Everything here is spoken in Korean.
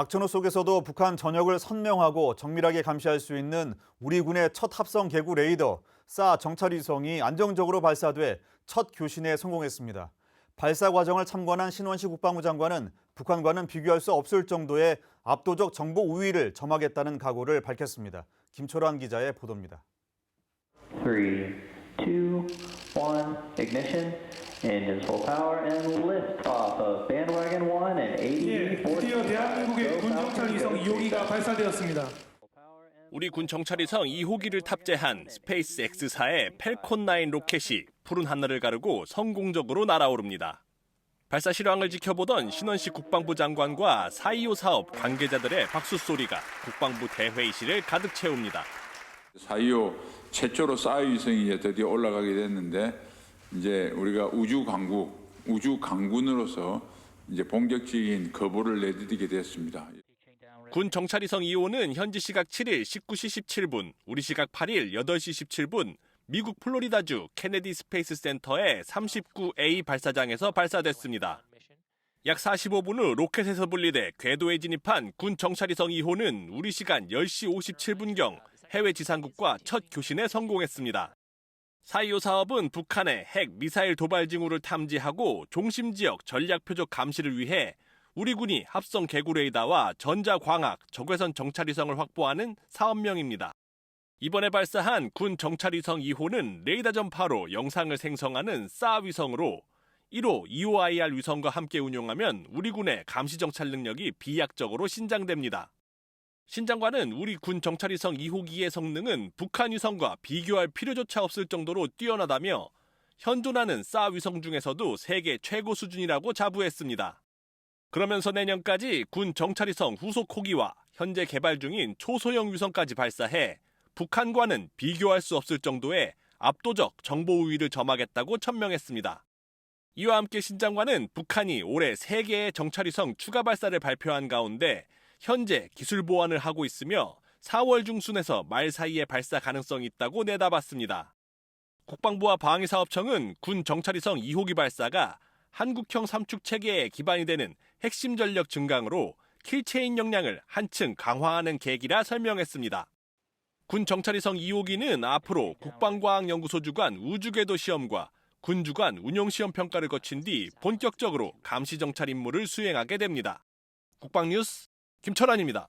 악천후 속에서도 북한 전역을 선명하고 정밀하게 감시할 수 있는 우리 군의 첫 합성 개구 레이더 사 정찰위성이 안정적으로 발사돼 첫 교신에 성공했습니다. 발사 과정을 참관한 신원식 국방부 장관은 북한과는 비교할 수 없을 정도의 압도적 정보 우위를 점하겠다는 각오를 밝혔습니다. 김초란 기자의 보도입니다. Three, two, one, ignition. Engines full power and lift off of bandwagon one and 예, 80. 드디어 대한민국의 군 정찰 위성 2호기가 발사되었습니다. 우리 군 정찰위성 2호기를 탑재한 스페이스 X사의 펠콘 9 로켓이 푸른 하늘을 가르고 성공적으로 날아오릅니다. 발사 실황을 지켜보던 신원식 국방부 장관과 425 사업 관계자들의 박수 소리가 국방부 대회의실을 가득 채웁니다. 4.25 최초로 싸이 위성이 이제 드디어 올라가게 됐는데 이제 우리가 우주 강국, 우주 강군으로서 이제 본격적인 거부를 내디디게 됐습니다. 군 정찰위성 2호는 현지 시각 7일 19시 17분, 우리 시각 8일 8시 17분 미국 플로리다주 케네디 스페이스 센터의 39A 발사장에서 발사됐습니다. 약 45분 후 로켓에서 분리돼 궤도에 진입한 군 정찰위성 2호는 우리 시간 10시 57분경 해외 지상국과 첫 교신에 성공했습니다. 4.25 사업은 북한의 핵 미사일 도발 징후를 탐지하고 종심 지역 전략 표적 감시를 위해 우리 군이 합성 개구 레이더와 전자광학 적외선 정찰위성을 확보하는 사업명입니다. 이번에 발사한 군 정찰위성 2호는 레이더 전파로 영상을 생성하는 사 위성으로 1호 2호IR 위성과 함께 운용하면 우리 군의 감시 정찰 능력이 비약적으로 신장됩니다. 신 장관은 우리 군 정찰위성 2호기의 성능은 북한 위성과 비교할 필요조차 없을 정도로 뛰어나다며 현존하는 사 위성 중에서도 세계 최고 수준이라고 자부했습니다. 그러면서 내년까지 군 정찰위성 후속 호기와 현재 개발 중인 초소형 위성까지 발사해 북한과는 비교할 수 없을 정도의 압도적 정보 우위를 점하겠다고 천명했습니다. 이와 함께 신 장관은 북한이 올해 3개의 정찰위성 추가 발사를 발표한 가운데 현재 기술 보완을 하고 있으며 4월 중순에서 말 사이에 발사 가능성이 있다고 내다봤습니다. 국방부와 방위사업청은 군 정찰위성 2호기 발사가 한국형 삼축 체계의 기반이 되는 핵심 전력 증강으로 킬체인 역량을 한층 강화하는 계기라 설명했습니다. 군 정찰위성 2호기는 앞으로 국방과학연구소 주관 우주궤도 시험과 군 주관 운용시험 평가를 거친 뒤 본격적으로 감시 정찰 임무를 수행하게 됩니다. 국방뉴스 김철환입니다.